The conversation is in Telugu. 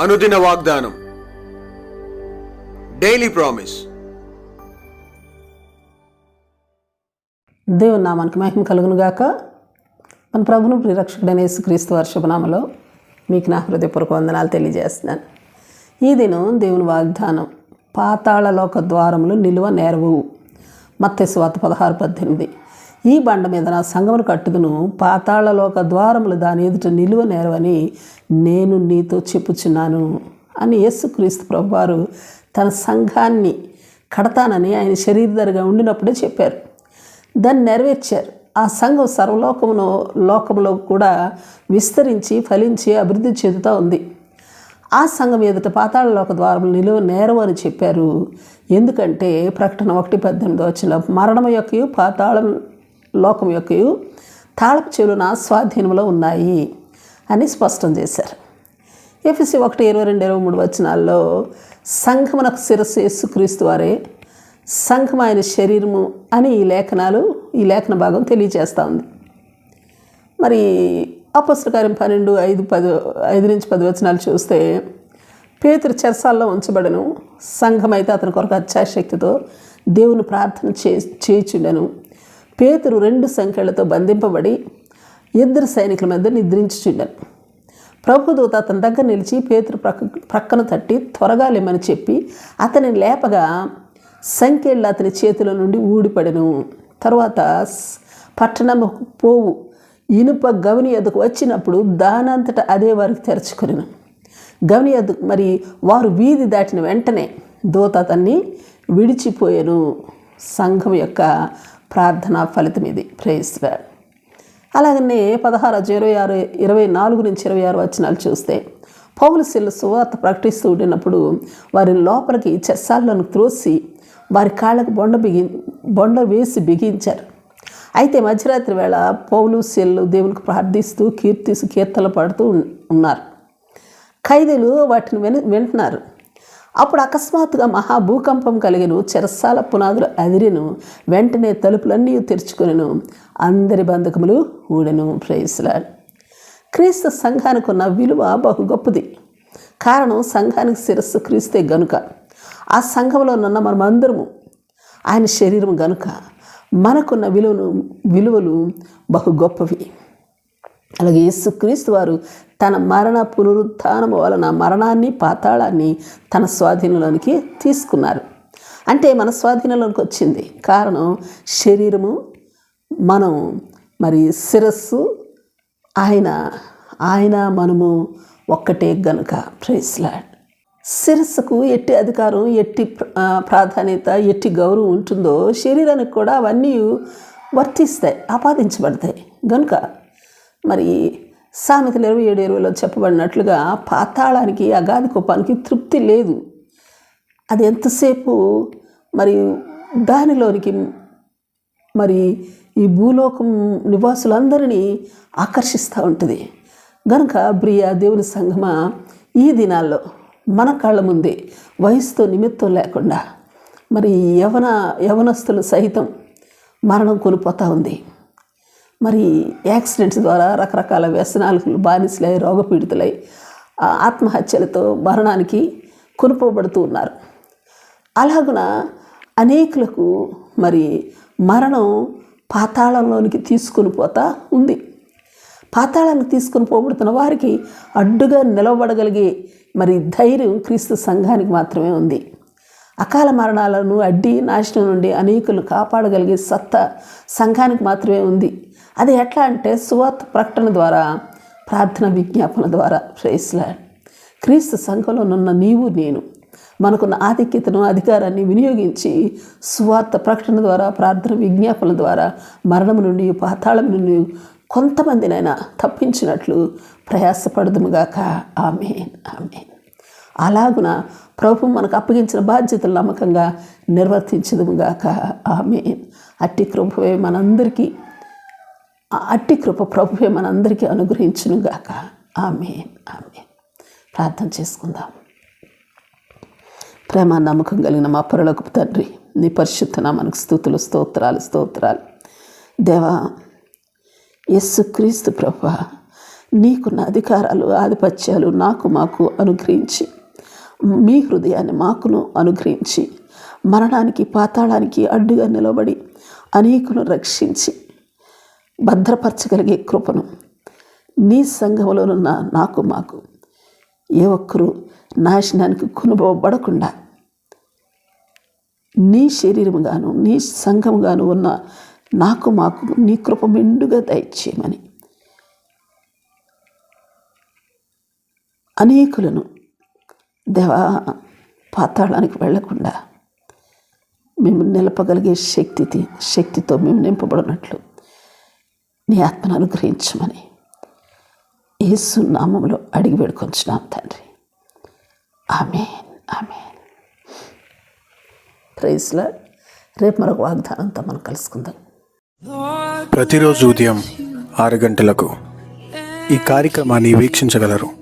అనుదిన వాగ్దానం. డైలీ ప్రామిస్ దేవుని నామానికి మహిమ కలుగును గాక. మన ప్రభును ప్రిరక్షకుడైన యేసుక్రీస్తు వర్షభనామలో మీకు నా హృదయపూర్వక వందనాలు తెలియజేస్తున్నాను. ఈ దినం దేవుని వాగ్దానం పాతాళలోక ద్వారములు నిలువ నేరవు. మత్స్వాత పదహారు పద్దెనిమిది. ఈ బండ మీద నా సంగమును కట్టుదును. పాతాళలోక ద్వారములు దాని ఎదుట నిలువ నేరవని నేను నీతో చెప్పుచున్నాను అని యేసుక్రీస్తు ప్రభువారు తన సంఘాన్ని కడతానని ఆయన శరీరధరగా ఉండినప్పుడే చెప్పారు. దాన్ని నెరవేర్చారు. ఆ సంఘం సర్వలోకమును లోకంలో కూడా విస్తరించి ఫలించి అభివృద్ధి చెందుతూ ఉంది. ఆ సంఘం ఎదుట పాతాళలోక ద్వారం నిలువ నేరం అని చెప్పారు. ఎందుకంటే ప్రకటన ఒకటి పద్దెనిమిది వచ్చిన మరణం యొక్క పాతాళం లోకం యొక్కయు తాళపు చెవులు నా స్వాధీనంలో ఉన్నాయి అని స్పష్టం చేశారు. ఎఫ్ఎస్సి ఒకటి ఇరవై రెండు ఇరవై మూడు వచనాల్లో సంఘమునకు శిరస్సు యేసుక్రీస్తు వారే సంఘం ఆయన శరీరము అని ఈ లేఖనాలు ఈ లేఖన భాగం తెలియజేస్తూ ఉంది. మరి అపస్తకార్యం పన్నెండు ఐదు పది ఐదు నుంచి పది వచనాలు చూస్తే పేతురు చెరసాల్లో ఉంచబడను సంఘమైతే అతని కొరకు అత్యాశక్తితో దేవుని ప్రార్థన చే చేయుచుండెను. పేతురు రెండు సంఖ్యలతో బంధింపబడి ఇద్దరు సైనికుల మధ్య నిద్రించుచుండను. ప్రభుదూత అతని దగ్గర నిలిచి పేతురు ప్రక్క ప్రక్కన తట్టి త్వరగా లేమని చెప్పి అతని లేపగా సంఖ్యలు అతని చేతుల నుండి ఊడిపడెను. తర్వాత పట్టణం పట్టణము పోవు ఇనుప గవని ఎదుకు వచ్చినప్పుడు దానంతట అదే వారికి తెరుచుకునేను. గవని ఎదుకు మరి వారు వీధి దాటిన వెంటనే దూత అతన్ని విడిచిపోయాను. సంఘం యొక్క ప్రార్థనా ఫలితం ఇది. ప్రేయిస్తున్నాడు అలాగనే పదహారు ఇరవై ఆరు ఇరవై నాలుగు నుంచి ఇరవై ఆరు వచనాలు చూస్తే పౌలు శిల్లు సువార్త ప్రకటిస్తూ ఉండినప్పుడు వారిని లోపలికి చెస్సాలను త్రోసి వారి కాళ్ళకు బొండ బిగి బొండ వేసి బిగించారు. అయితే మధ్యరాత్రి వేళ పౌలు సెల్లు దేవునికి ప్రార్థిస్తూ కీర్తిస్తూ కీర్తనలు పాడుతూ ఉన్నారు. ఖైదీలు వాటిని విన వింటున్నారు. అప్పుడు అకస్మాత్తుగా మహాభూకంపం కలిగిన చెరసాల పునాదులు అదిరిను వెంటనే తలుపులన్నీ తెరుచుకొనెను అందరి బంధకములు ఊడెను ప్రేయస్లాడ్ క్రీస్తు సంఘానికి ఉన్న విలువ బహు గొప్పది. కారణం సంఘానికి శిరస్సు క్రీస్తే గనుక ఆ సంఘంలో ఉన్న మనమందరము ఆయన శరీరం గనుక మనకున్న విలువను విలువలు బహు గొప్పవి. అలాగే యేసుక్రీస్తు వారు తన మరణ పునరుత్నం వలన మరణాన్ని పాతాళాన్ని తన స్వాధీనంలోనికి తీసుకున్నారు. అంటే మన స్వాధీనంలోనికి వచ్చింది. కారణం శరీరము మనం మరి శిరస్సు ఆయన ఆయన మనము ఒక్కటే గనుక. ప్రైస్లాడ్ శిరస్సుకు ఎట్టి అధికారం ఎట్టి ప్రాధాన్యత ఎట్టి గౌరవం ఉంటుందో శరీరానికి కూడా అవన్నీ వర్తిస్తాయి ఆపాదించబడతాయి. గనుక మరి సామెతలు ఇరవై ఏడు ఇరవైలో చెప్పబడినట్లుగా పాతాళానికి అగాధి కోపానికి తృప్తి లేదు. అది ఎంతసేపు మరి దానిలోనికి మరి ఈ భూలోకం నివాసులందరినీ ఆకర్షిస్తూ ఉంటుంది. గనుక ప్రియ దేవుని సంగమా ఈ దినాల్లో మన కళ్ళ ముందే వయసుతో నిమిత్తం లేకుండా మరి యవన యవనస్తులు సహితం మరణం కోల్పోతూ ఉంది. మరి యాక్సిడెంట్స్ ద్వారా రకరకాల వ్యసనాలకు బానిసలై రోగపీడితులై ఆత్మహత్యలతో మరణానికి కొనుపోబడుతూ ఉన్నారు. అలాగున అనేకులకు మరి మరణం పాతాళంలోనికి తీసుకొని పోతా ఉంది. పాతాళానికి తీసుకొని పోబడుతున్న వారికి అడ్డుగా నిలబడగలిగే మరి ధైర్యం క్రీస్తు సంఘానికి మాత్రమే ఉంది. అకాల మరణాలను అడ్డి నాశనం నుండి అనేకులను కాపాడగలిగే సత్తా సంఘానికి మాత్రమే ఉంది. అది ఎట్లా అంటే సువార్త ప్రకటన ద్వారా ప్రార్థన విజ్ఞాపన ద్వారా. శ్రేయస్లాడ్ క్రీస్తు సంఘంలో నున్న నీవు నేను మనకున్న ఆధిక్యతను అధికారాన్ని వినియోగించి సువార్త ప్రకటన ద్వారా ప్రార్థన విజ్ఞాపన ద్వారా మరణం నుండి పాతాళం నుండి కొంతమందినైనా తప్పించినట్లు ప్రయాసపడదుముగాక ఆమె ఆమె అలాగున ప్రభు మనకు అప్పగించిన బాధ్యతలు నమ్మకంగా నిర్వర్తించదుగాక ఆమె అట్టి కృపవే మనందరికీ అట్టి కృప ప్రభువే మనందరికీ అనుగ్రహించునుగాక ఆమె ఆమె ప్రార్థన చేసుకుందాం. ప్రేమ నమ్మకం కలిగిన మా పొరలకు తండ్రి నీ పరిశుద్ధ మనకు స్థుతులు స్తోత్రాలు స్తోత్రాలు. దేవా యస్సుక్రీస్తు ప్రభు నీకున్న అధికారాలు ఆధిపత్యాలు నాకు మాకు అనుగ్రహించి మీ హృదయాన్ని మాకును అనుగ్రహించి మరణానికి పాతాళానికి అడ్డుగా నిలబడి అనేకును రక్షించి భద్రపరచగలిగే కృపను నీ సంఘములోనున్న నాకు మాకు. ఏ ఒక్కరూ నాశనానికి కొనుబోబడకుండా నీ శరీరముగాను నీ సంఘముగాను ఉన్న నాకు మాకు నీ కృప మెండుగా దయచేయమని అనేకులను దేవా పాతాళానికి వెళ్ళకుండా మేము నిలపగలిగే శక్తి శక్తితో మేము నింపబడినట్లు నీ ఆత్మను అనుగ్రహించమని యేసు నామంలో అడిగి వేడుకొంచున్నాం తండ్రి. Amen amen. ప్రైజ్లా రేపు మరొక వాగ్దానంతో మనం కలుసుకుందాం. ప్రతిరోజు ఉదయం ఆరు గంటలకు ఈ కార్యక్రమాన్ని వీక్షించగలరు.